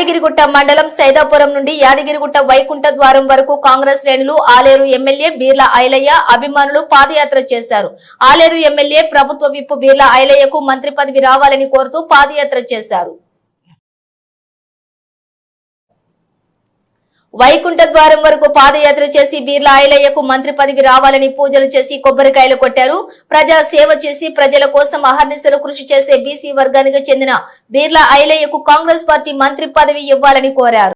యాదగిరిగుట్ట మండలం సైదాపురం నుండి యాదగిరిగుట్ట వైకుంఠ ద్వారం వరకు కాంగ్రెస్ శ్రేణులు ఆలేరు ఎమ్మెల్యే బీర్ల ఐలయ్య అభిమానులు పాదయాత్ర చేశారు. ఆలేరు ఎమ్మెల్యే ప్రభుత్వ విప్పు బీర్ల ఐలయ్యకు మంత్రి పదవి రావాలని కోరుతూ పాదయాత్ర చేశారు. వైకుంఠ ద్వారం వరకు పాదయాత్ర చేసి బీర్ల ఐలయ్యకు మంత్రి పదవి రావాలని పూజలు చేసి కొబ్బరికాయలు కొట్టారు. ప్రజా సేవ చేసి ప్రజల కోసం అహర్నిశలు కృషి చేసే బీసీ వర్గానికి చెందిన బీర్ల ఐలయ్యకు కాంగ్రెస్ పార్టీ మంత్రి పదవి ఇవ్వాలని కోరారు.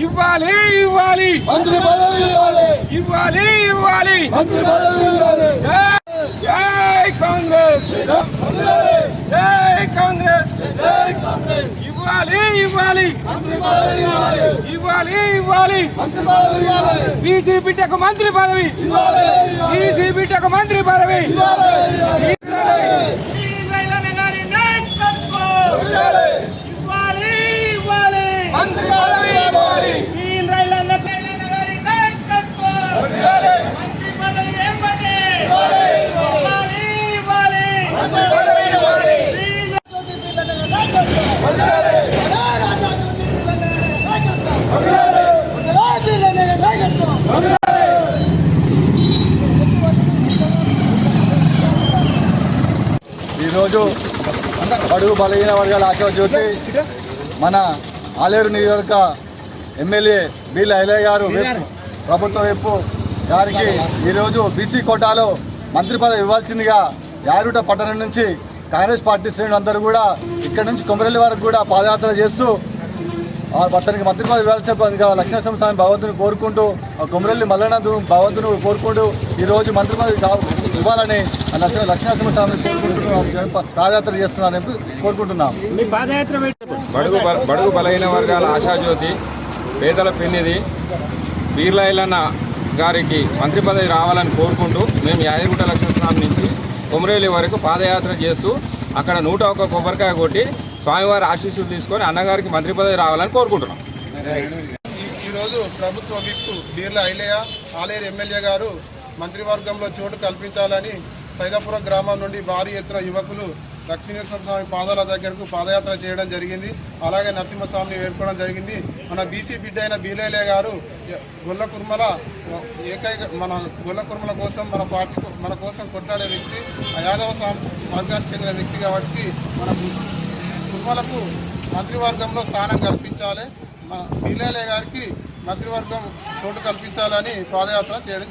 ఇవ్వాలి ఇవ్వాలి. మంత్రి పదవి ఇవ్వాలి. ఇవ్వాలి ఇవ్వాలి. మంత్రి పదవి ఇవ్వాలి. జై- జై కాంగ్రెస్. జై కాంగ్రెస్! ఇవ్వాలి ఇవ్వాలి! మంత్రి పదవి ఇవ్వాలి! ఇవ్వాలి బీసీ బిడ్డకు మంత్రి పదవి! బీసీ బిడ్డకు మంత్రి పదవి! ఈరోజు బడుగు బలహీన వర్గాల ఆశా జ్యోతి మన ఆలేరు నియోజక ఎమ్మెల్యే బీల్ ఐలయ్య గారు ప్రభుత్వ వైపు గారికి ఈరోజు బీసీ కోటాలో మంత్రి పదవి ఇవ్వాల్సిందిగా యారుట పట్టణం నుంచి కాంగ్రెస్ పార్టీ శ్రేణులు అందరూ కూడా ఇక్కడ నుంచి కొమరల్లి వరకు కూడా పాదయాత్ర చేస్తూ అతనికి మంత్రి పదవి ఇవ్వాల్సిందిగా లక్ష్మీనరసింహ స్వామి భగవంతుని కోరుకుంటూ ఆ కొమరల్లి మల్లనాథ్ భగవంతుని కోరుకుంటూ ఈరోజు మంత్రి పదవి కా- ఇవ్వాలని ఆ లక్ష్మీ లక్ష్మీనరసింహ స్వామిని కోరుకుంటున్నాం. పాదయాత్ర చేస్తున్నారని కోరుకుంటున్నాం. బడుగు బడుగు బలహీన వర్గాల ఆశాజ్యోతి పేదల పెన్నిది బీర్లాయిలన్న గారికి మంత్రి పదవి రావాలని కోరుకుంటూ మేము యాదగిరిగుట్ట లక్ష్మీస్వామి నుంచి కొమరేలి వరకు పాదయాత్ర చేస్తూ అక్కడ నూట ఒక్క కొబ్బరికాయ కొట్టి స్వామివారి ఆశీస్సులు తీసుకొని అన్నగారికి మంత్రి పదవి రావాలని కోరుకుంటున్నాం. ఈరోజు ప్రభుత్వ విప్పు బీర్ల ఐలయ్య ఆలేరు ఎమ్మెల్యే గారు మంత్రివర్గంలో చోటు కల్పించాలని సైదాపురం గ్రామం నుండి భారీ ఎత్తున యువకులు లక్ష్మీనరసింహ స్వామి పాదాల దగ్గరకు పాదయాత్ర చేయడం జరిగింది. అలాగే నరసింహస్వామిని వేడుకోవడం జరిగింది. మన బీసీ బిడ్డ అయిన బీలేలే గారు గొల్ల కుర్మల ఏకైక మన గొల్ల కుర్మల కోసం మన పార్టీ మన కోసం కొట్లాడే వ్యక్తి ఆ యాదవ స్వామి వర్గానికి చెందిన వ్యక్తి కాబట్టి మన కుర్మలకు మంత్రివర్గంలో స్థానం కల్పించాలి. మా గారికి మంత్రివర్గం చోటు కల్పించాలని పాదయాత్ర చేయడం